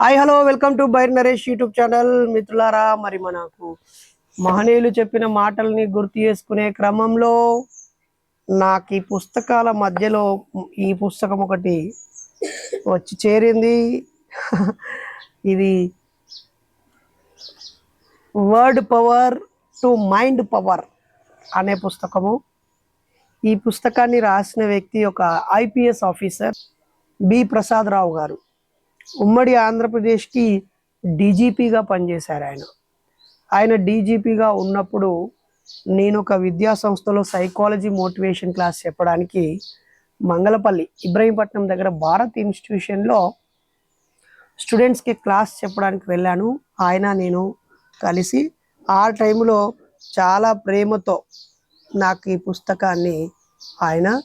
Hi hello welcome to Bairi Naresh YouTube channel మిత్రులారా మరి మనకు మహనీయులు చెప్పిన మాటల్ని గుర్తు చేసుకునే క్రమంలో నాకు ఈ పుస్తకాల మధ్యలో ఈ పుస్తకం ఒకటి వచ్చి చేరింది. ఇది word power to mind power అనే పుస్తకము. ఈ పుస్తకాన్ని రాసిన వ్యక్తి ఒక IPS officer B Prasad Rao garu. ఉమ్మడి ఆంధ్రప్రదేశ్కి డీజీపీగా పనిచేశారు ఆయన. ఆయన డీజీపీగా ఉన్నప్పుడు నేను ఒక విద్యా సంస్థలో సైకాలజీ మోటివేషన్ క్లాస్ చెప్పడానికి మంగళపల్లి ఇబ్రహీంపట్నం దగ్గర భారత్ ఇన్స్టిట్యూషన్లో స్టూడెంట్స్కి క్లాస్ చెప్పడానికి వెళ్ళాను. ఆయన నేను కలిసి ఆ టైంలో చాలా ప్రేమతో నాకు ఈ పుస్తకాన్ని ఆయన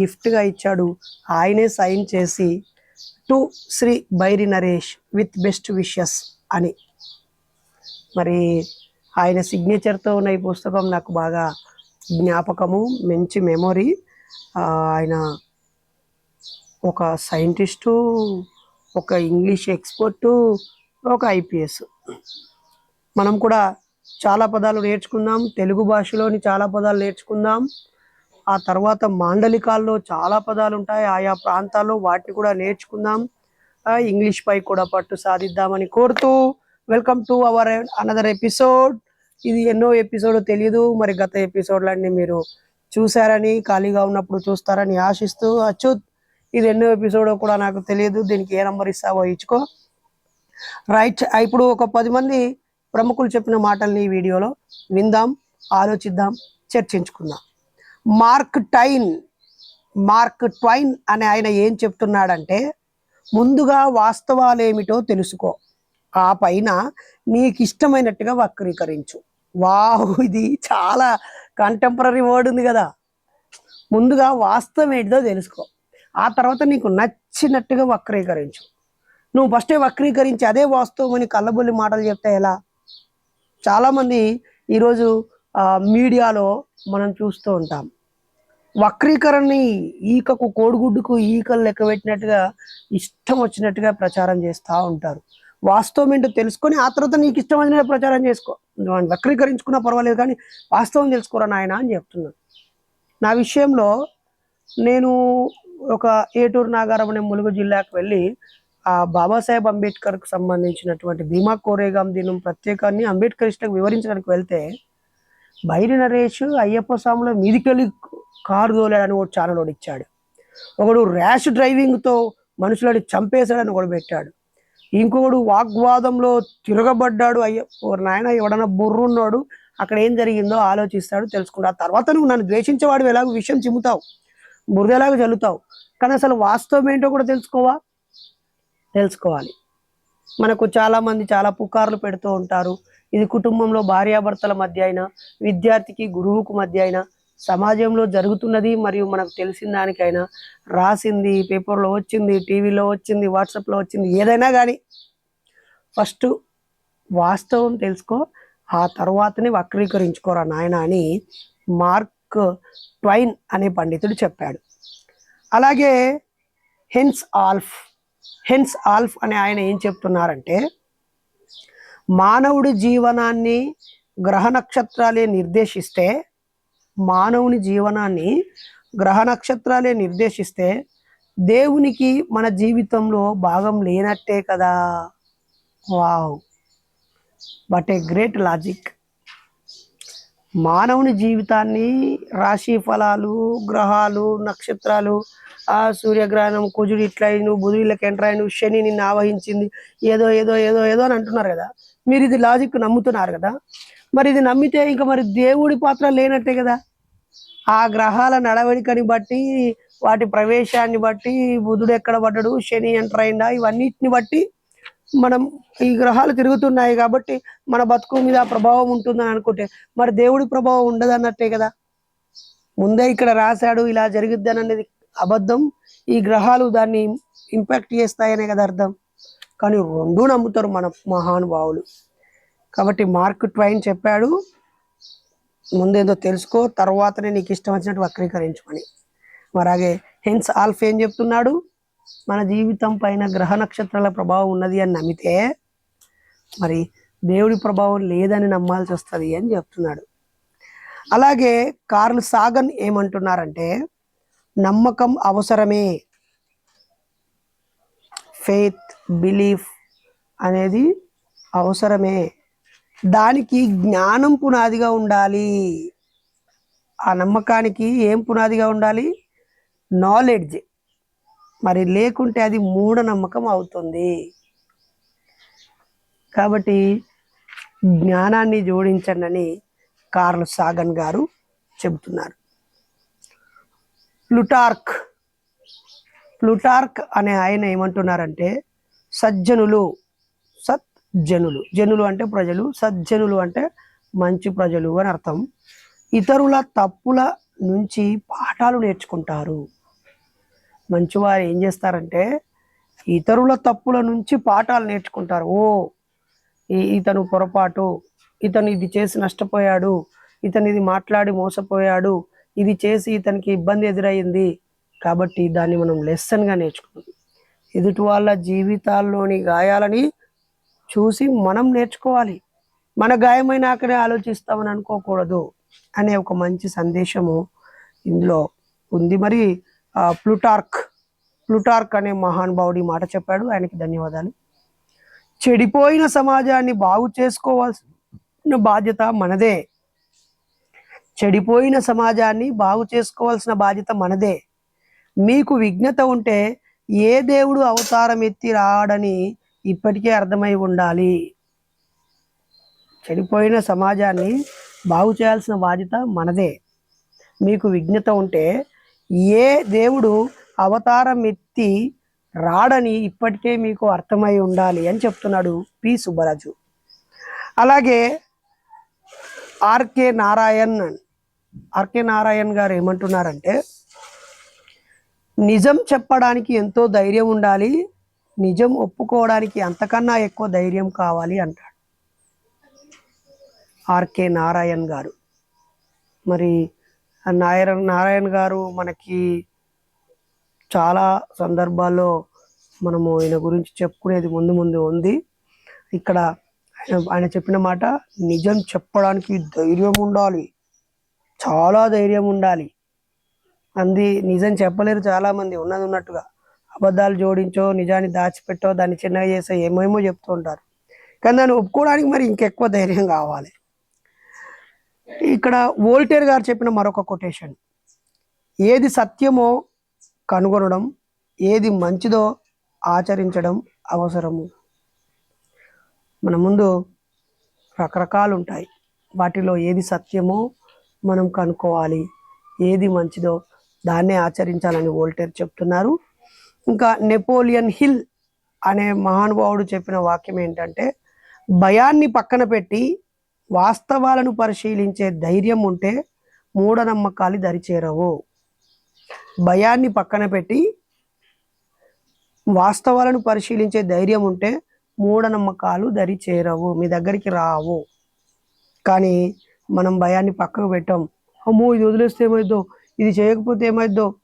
గిఫ్ట్గా ఇచ్చాడు. ఆయనే సైన్ చేసి to Shri Bairi Naresh with best wishes అని. మరి ఆయన సిగ్నేచర్తో ఉన్న ఈ పుస్తకం నాకు బాగా జ్ఞాపకము మంచి మెమొరీ. ఆయన ఒక సైంటిస్టు ఒక ఇంగ్లీష్ ఎక్స్పర్టు ఒక ఐపీఎస్. మనం కూడా చాలా పదాలు నేర్చుకుందాం తెలుగు భాషలోని చాలా పదాలు నేర్చుకుందాం. ఆ తర్వాత మాండలికాల్లో చాలా పదాలు ఉంటాయి ఆయా ప్రాంతాల్లో వాటిని కూడా నేర్చుకుందాం. ఇంగ్లీష్ పై కూడా పట్టు సాధిద్దామని కోరుతూ welcome to our another episode. ఇది ఎన్నో ఎపిసోడ్ తెలియదు మరి గత ఎపిసోడ్లన్నీ మీరు చూసారని ఖాళీగా ఉన్నప్పుడు చూస్తారని ఆశిస్తూ అచ్యుత్ ఇది ఎన్నో ఎపిసోడ్ కూడా నాకు తెలియదు దీనికి ఏ నంబర్ ఇస్తావో ఇచ్చుకో. రైట్ ఇప్పుడు ఒక పది మంది ప్రముఖులు చెప్పిన మాటల్ని ఈ వీడియోలో విందాం ఆలోచిద్దాం చర్చించుకుందాం. మార్క్ టైన్ మార్క్ ట్వైన్ అనే ఆయన ఏం చెప్తున్నాడంటే ముందుగా వాస్తవాలు ఏమిటో తెలుసుకో. ఆ పైన నీకు ఇష్టమైనట్టుగా వక్రీకరించు. వావ్ ఇది చాలా కంటెంపరీ వర్డ్ ఉంది కదా. ముందుగా వాస్తవం ఏంటిదో తెలుసుకో. ఆ తర్వాత నీకు నచ్చినట్టుగా వక్రీకరించు. నువ్వు ఫస్టే వక్రీకరించి అదే వాస్తవం అని కళ్ళబొల్లి మాటలు చెప్తే ఎలా? చాలామంది ఈరోజు మీడియాలో మనం చూస్తూ ఉంటాం. వక్రీకరణని ఈకకు కోడిగుడ్డుకు ఈకలు లెక్క పెట్టినట్టుగా ఇష్టం వచ్చినట్టుగా ప్రచారం చేస్తూ ఉంటారు. వాస్తవం ఏంటో తెలుసుకొని ఆ తర్వాత నీకు ఇష్టం వచ్చినట్టు ప్రచారం చేసుకో. వక్రీకరించుకున్నా పర్వాలేదు కానీ వాస్తవం తెలుసుకోరా నాయన అని చెప్తున్నాను. నా విషయంలో నేను ఒక ఏటూరు నాగారం అనే ములుగు జిల్లాకు వెళ్ళి ఆ బాబాసాహెబ్ అంబేద్కర్కు సంబంధించినటువంటి భీమా కోరేగాం దినం ప్రత్యేకాన్ని అంబేద్కర్ ఇష్టకు వివరించడానికి వెళ్తే బైరి నరేష్ అయ్యప్ప స్వామిలో మీదికెళ్ళి కారు తోలాడని ఒక ఛానల్ ఒకటి ఇచ్చాడు. ఒకడు ర్యాష్ డ్రైవింగ్తో మనుషులని చంపేశాడని ఒకడు పెట్టాడు. ఇంకొకడు వాగ్వాదంలో తిరగబడ్డాడు. అయ్య ఓ నాయన ఎవడన్నా బుర్రున్నాడు అక్కడ ఏం జరిగిందో ఆలోచిస్తాడు తెలుసుకుంటా ఆ తర్వాత నువ్వు నన్ను ద్వేషించేవాడు ఎలాగో విషయం చిమ్ముతావు బురద ఎలాగో చల్లుతావు. కానీ అసలు వాస్తవం ఏంటో కూడా తెలుసుకోవా? తెలుసుకోవాలి. మనకు చాలామంది చాలా పుకార్లు పెడుతూ ఉంటారు. ఇది కుటుంబంలో భార్యాభర్తల మధ్య అయినా విద్యార్థికి గురువుకు మధ్య అయినా సమాజంలో జరుగుతున్నది మరియు మనకు తెలిసిన దానికైనా రాసింది పేపర్లో వచ్చింది టీవీలో వచ్చింది వాట్సాప్లో వచ్చింది ఏదైనా కానీ ఫస్ట్ వాస్తవం తెలుసుకో ఆ తర్వాతనే వక్రీకరించుకోరా నాయన అని మార్క్ ట్వైన్ అనే పండితుడు చెప్పాడు. అలాగే హెన్స్ ఆల్ఫ్ హెన్స్ ఆల్ఫ్ అనే ఆయన ఏం చెప్తున్నారంటే మానవుడి జీవనాన్ని గ్రహ నక్షత్రాలే నిర్దేశిస్తే మానవుని జీవనాన్ని గ్రహ నక్షత్రాలే నిర్దేశిస్తే దేవునికి మన జీవితంలో భాగం లేనట్టే కదా. Wow. But a great logic. మానవుని జీవితాన్ని రాశి ఫలాలు గ్రహాలు నక్షత్రాలు ఆ సూర్యగ్రహణం కుజుడు ఇట్లా నువ్వు బుధుడు ఇళ్ళకి ఎంటర్ అయ్యి శని నిన్ను ఆవహించింది ఏదో ఏదో ఏదో ఏదో అని అంటున్నారు కదా. మీరు ఇది లాజిక్ నమ్ముతున్నారు కదా. మరి ఇది నమ్మితే ఇంకా మరి దేవుడి పాత్ర లేనట్టే కదా. ఆ గ్రహాల నడవడికని బట్టి వాటి ప్రవేశాన్ని బట్టి బుధుడు ఎక్కడ పడ్డాడు శని ఎంటర్ అయిందా ఇవన్నిటిని బట్టి మనం ఈ గ్రహాలు తిరుగుతున్నాయి కాబట్టి మన బతుకు మీద ప్రభావం ఉంటుందని అనుకుంటే మరి దేవుడి ప్రభావం ఉండదు అన్నట్టే కదా. ముందే ఇక్కడ రాశాడు ఇలా జరుగుద్ది అనేది అబద్ధం. ఈ గ్రహాలు దాన్ని ఇంపాక్ట్ చేస్తాయనే కదా అర్థం. కానీ రెండు నమ్ముతారు మన మహానుభావులు. కాబట్టి మార్క్ ట్వైన్ చెప్పాడు ముందేదో తెలుసుకో తర్వాతనే నీకు ఇష్టం వచ్చినట్టు వక్రీకరించుకొని. మరి అలాగే హెన్స్ ఆల్ఫ్ ఏం చెప్తున్నాడు? మన జీవితం పైన గ్రహ నక్షత్రాల ప్రభావం ఉన్నది అని నమ్మితే మరి దేవుడి ప్రభావం లేదని నమ్మాల్సి వస్తుంది అని చెప్తున్నాడు. అలాగే కార్ల్ సాగన్ ఏమంటున్నారంటే నమ్మకం అవసరమే. ఫెయిత్ బిలీఫ్ అనేది అవసరమే. దానికి జ్ఞానం పునాదిగా ఉండాలి. ఆ నమ్మకానికి ఏం పునాదిగా ఉండాలి? నాలెడ్జ్ మరి లేకుంటే అది మూఢనమ్మకం అవుతుంది. కాబట్టి జ్ఞానాన్ని జోడించండి అని కార్ల్ సాగన్ గారు చెబుతున్నారు. ప్లుటార్క్. ప్లుటార్క్ అనే ఆయన ఏమంటున్నారంటే సజ్జనులు జనులు. జనులు అంటే ప్రజలు సజ్జనులు అంటే మంచి ప్రజలు అని అర్థం. ఇతరుల తప్పుల నుంచి పాఠాలు నేర్చుకుంటారు. మంచివారు ఏం చేస్తారంటే ఇతరుల తప్పుల నుంచి పాఠాలు నేర్చుకుంటారు. ఓ ఈ- ఇతను పొరపాటు ఇతను ఇది చేసి నష్టపోయాడు ఇతను ఇది మాట్లాడి మోసపోయాడు ఇది చేసి ఇతనికి ఇబ్బంది ఎదురయ్యింది కాబట్టి దాన్ని మనం లెసన్గా నేర్చుకుంటాం. ఎదుటి వాళ్ళ జీవితాల్లోని గాయాలని చూసి మనం నేర్చుకోవాలి. మన గాయమైనాకనే ఆలోచిస్తామని అనుకోకూడదు అనే ఒక మంచి సందేశము ఇందులో ఉంది. మరి ఆ, ప్లుటార్క్ ప్లుటార్క్ అనే మహానుభావుడు ఈ మాట చెప్పాడు. ఆయనకి ధన్యవాదాలు. చెడిపోయిన సమాజాన్ని బాగు చేసుకోవాల్సిన బాధ్యత మనదే. చెడిపోయిన సమాజాన్ని బాగు చేసుకోవాల్సిన బాధ్యత మనదే. మీకు విజ్ఞత ఉంటే ఏ దేవుడు అవతారం ఎత్తి రాడని ఇప్పటికే అర్థమై ఉండాలి. చెడిపోయిన సమాజాన్ని బాగు చేయాల్సిన బాధ్యత మనదే. మీకు విజ్ఞత ఉంటే ఏ దేవుడు అవతారం ఎత్తి రాడని ఇప్పటికే మీకు అర్థమై ఉండాలి అని చెప్తున్నాడు పి. సుబ్బరాజు. అలాగే ఆర్కే నారాయణ్ ఆర్కే నారాయణ్ గారు ఏమంటున్నారంటే నిజం చెప్పడానికి ఎంతో ధైర్యం ఉండాలి నిజం ఒప్పుకోవడానికి అంతకన్నా ఎక్కువ ధైర్యం కావాలి అంటాడు. ఆర్కే నారాయణ్ గారు. మరి నారాయణ నారాయణ్ గారు మనకి చాలా సందర్భాల్లో మనము ఆయన గురించి చెప్పుకునేది ముందు ముందు ఉంది. ఇక్కడ ఆయన ఆయన చెప్పిన మాట నిజం చెప్పడానికి ధైర్యం ఉండాలి. చాలా ధైర్యం ఉండాలి. అంది నిజం చెప్పలేరు చాలా మంది ఉన్నది ఉన్నట్టుగా. అబద్ధాలు జోడించో నిజాన్ని దాచిపెట్టో దాన్ని చిన్నగా చేసో ఏమేమో చెప్తూ ఉంటారు కానీ దాన్ని ఒప్పుకోవడానికి మరి ఇంకెక్కువ ధైర్యం కావాలి. ఇక్కడ వోల్టేర్ గారు చెప్పిన మరొక కొటేషన్. ఏది సత్యమో కనుగొనడం ఏది మంచిదో ఆచరించడం అవసరము. మన ముందు రకరకాలు ఉంటాయి వాటిలో ఏది సత్యమో మనం కనుక్కోవాలి. ఏది మంచిదో దాన్నే ఆచరించాలని వోల్టేర్ చెప్తున్నారు. ఇంకా నెపోలియన్ హిల్ అనే మహానుభావుడు చెప్పిన వాక్యం ఏంటంటే భయాన్ని పక్కన పెట్టి వాస్తవాలను పరిశీలించే ధైర్యం ఉంటే మూఢనమ్మకాలు దరిచేరవు. భయాన్ని పక్కన పెట్టి వాస్తవాలను పరిశీలించే ధైర్యం ఉంటే మూఢనమ్మకాలు దరి చేరవు మీ దగ్గరికి రావు. కానీ మనం భయాన్ని పక్కకు పెట్టాం. అమ్మో ఇది వదిలేస్తే ఏమైద్దో? ఇది చేయకపోతే ఏమైద్దో?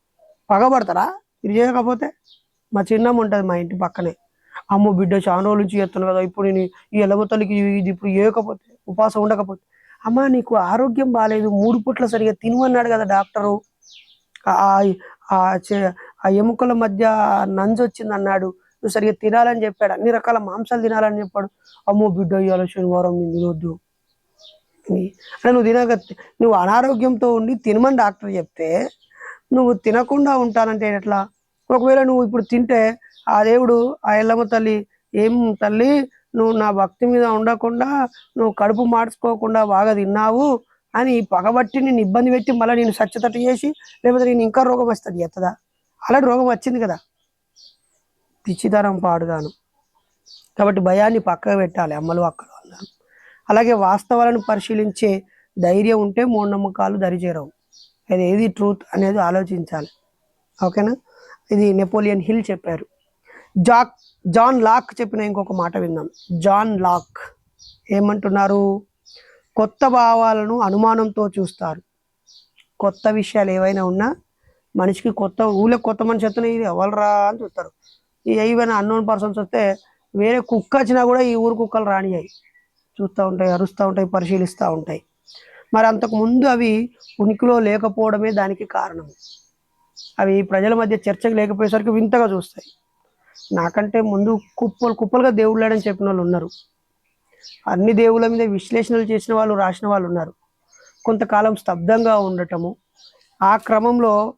పగబడతారా? ఇది చేయకపోతే? మా చిన్నమ్మ ఉంటుంది మా ఇంటి పక్కనే. అమ్మో బిడ్డ చాలా రోజుల నుంచి చేస్తాను కదా ఇప్పుడు నేను ఈ ఎలవ ఇది ఇప్పుడు ఏకపోతే ఉపాసం ఉండకపోతే. అమ్మ నీకు ఆరోగ్యం బాగాలేదు మూడు పూట్ల సరిగా తినమన్నాడు కదా డాక్టరు. ఆ- ఆ చే- ఆ ఎముకల మధ్య నంజు వచ్చింది అన్నాడు నువ్వు సరిగా తినాలని చెప్పాడు అన్ని రకాల మాంసాలు తినాలని చెప్పాడు. అమ్మో బిడ్డ ఇవాళ శనివారం నేను తినొద్దు. అంటే నువ్వు తినక నువ్వు అనారోగ్యంతో ఉండి తినమని డాక్టర్ చెప్తే నువ్వు తినకుండా ఉంటానంటే ఎట్లా? ఒకవేళ నువ్వు ఇప్పుడు తింటే ఆ దేవుడు ఆ ఎల్లమ్మ తల్లి ఏం తల్లి నువ్వు నా భక్తి మీద ఉండకుండా నువ్వు కడుపు మార్చుకోకుండా బాగా తిన్నావు అని పగబట్టి నేను ఇబ్బంది పెట్టి మళ్ళీ నేను సచ్చతట్టు చేసి లేకపోతే నేను ఇంకా రోగం వస్తుంది ఎత్తదా? అలాంటి రోగం వచ్చింది కదా. పిచ్చితనం పాడుగాను. కాబట్టి భయాన్ని పక్కకు పెట్టాలి అమ్మలు అక్కలు అన్నారు అలాగే వాస్తవాలను పరిశీలించే ధైర్యం ఉంటే మూఢనమ్మకాలు దరిచేరవు. అది ఏది ట్రూత్ అనేది ఆలోచించాలి. ఓకేనా? ఇది నెపోలియన్ హిల్ చెప్పారు. జాక్ జాన్ లాక్ చెప్పిన ఇంకొక మాట విన్నాం. జాన్ లాక్ ఏమంటున్నారు? కొత్త భావాలను అనుమానంతో చూస్తారు. కొత్త విషయాలు ఏవైనా ఉన్నా మనిషికి కొత్త ఊళ్ళో కొత్త మనిషి వస్తేనే ఇది ఎవరురా అని చూస్తారు. ఈ ఏవైనా అన్నోన్ పర్సన్స్ వస్తే వేరే కుక్క వచ్చినా కూడా ఈ ఊరు కుక్కలు రానియాయి చూస్తూ ఉంటాయి అరుస్తూ ఉంటాయి పరిశీలిస్తూ ఉంటాయి. మరి అంతకు ముందు అవి ఉనికిలో లేకపోవడమే దానికి కారణం. అవి ప్రజల మధ్య చర్చకు లేకపోయేసరికి వింతగా చూస్తాయి. నాకంటే ముందు కుప్పలు కుప్పలుగా దేవుడు లేడని చెప్పిన వాళ్ళు ఉన్నారు. అన్ని దేవుళ్ళ మీద విశ్లేషణలు చేసిన వాళ్ళు రాసిన వాళ్ళు ఉన్నారు. కొంతకాలం స్తబ్దంగా ఉండటము ఆ క్రమంలో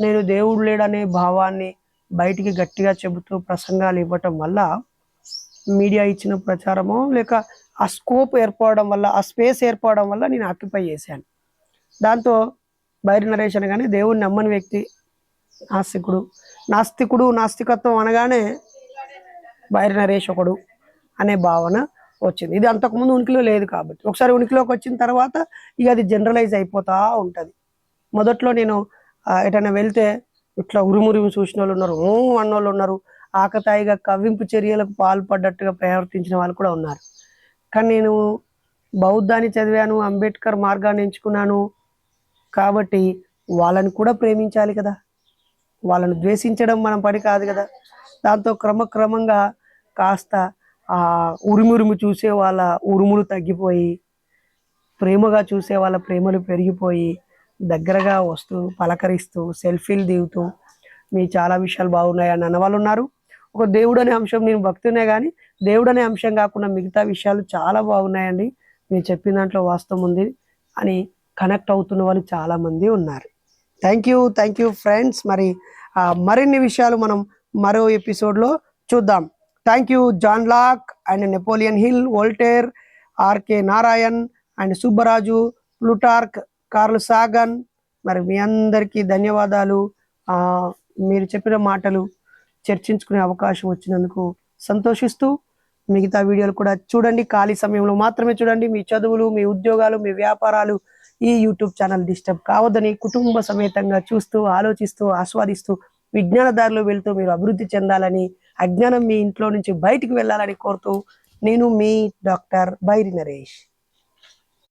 నేను దేవుడు లేడనే భావాన్ని బయటికి గట్టిగా చెబుతూ ప్రసంగాలు ఇవ్వటం వల్ల మీడియా ఇచ్చిన ప్రచారమో లేక ఆ స్కోప్ ఏర్పడడం వల్ల ఆ స్పేస్ ఏర్పడడం వల్ల నేను ఆక్యుపై చేశాను. దాంతో బైరి నరేష్ అనగానే దేవుడిని నమ్మని వ్యక్తి నాస్తికుడు. నాస్తికుడు నాస్తికత్వం అనగానే బైరి నరేష్ ఒకడు అనే భావన వచ్చింది. ఇది అంతకుముందు ఉనికిలో లేదు కాబట్టి. ఒకసారి ఉనికిలోకి వచ్చిన తర్వాత ఇక అది జనరలైజ్ అయిపోతా ఉంటుంది. మొదట్లో నేను ఎటైనా వెళ్తే ఇట్లా ఉరుమురుము చూసిన వాళ్ళు ఉన్నారు ఊ అన్న వాళ్ళు ఉన్నారు. ఆకతాయిగా కవ్వింపు చర్యలకు పాల్పడ్డట్టుగా ప్రవర్తించిన వాళ్ళు కూడా ఉన్నారు. కానీ నేను బౌద్ధాన్ని చదివాను అంబేద్కర్ మార్గాన్ని ఎంచుకున్నాను కాబట్టి వాళ్ళని కూడా ప్రేమించాలి కదా. వాళ్ళను ద్వేషించడం మనం పని కాదు కదా. దాంతో క్రమక్రమంగా కాస్త ఆ ఉరుమురుము చూసే వాళ్ళ ఉరుములు తగ్గిపోయి ప్రేమగా చూసే వాళ్ళ ప్రేమలు పెరిగిపోయి దగ్గరగా వస్తూ పలకరిస్తూ సెల్ఫీలు దిగుతూ మీ చాలా విషయాలు బాగున్నాయి? అని అన్నవాళ్ళు ఉన్నారు. ఒక దేవుడు అనే అంశం నేను భక్తునే కానీ దేవుడు అనే అంశం కాకుండా మిగతా విషయాలు చాలా బాగున్నాయండి. మీరు చెప్పిన దాంట్లో వాస్తవం ఉంది అని కనెక్ట్ అవుతున్న వాళ్ళు చాలామంది ఉన్నారు. Thank you thank you friends మరి మరిన్ని విషయాలు మనం మరో ఎపిసోడ్లో చూద్దాం. Thank you John Locke and Napoleon Hill Voltaire RK Narayan and Subbaraju Plutarch Carl Sagan మరి మీ అందరికీ ధన్యవాదాలు. మీరు చెప్పిన మాటలు చర్చించుకునే అవకాశం వచ్చినందుకు సంతోషిస్తూ మిగతా వీడియోలు కూడా చూడండి. ఖాళీ సమయంలో మాత్రమే చూడండి. మీ చదువులు మీ ఉద్యోగాలు మీ వ్యాపారాలు ఈ యూట్యూబ్ ఛానల్ డిస్టర్బ్ కావద్దని కుటుంబ సమేతంగా చూస్తూ ఆలోచిస్తూ ఆస్వాదిస్తూ విజ్ఞాన దారిలో వెళ్తూ మీరు అభివృద్ధి చెందాలని అజ్ఞానం మీ ఇంట్లో నుంచి బయటికి వెళ్ళాలని కోరుతూ నేను మీ డాక్టర్ బైరి నరేష్.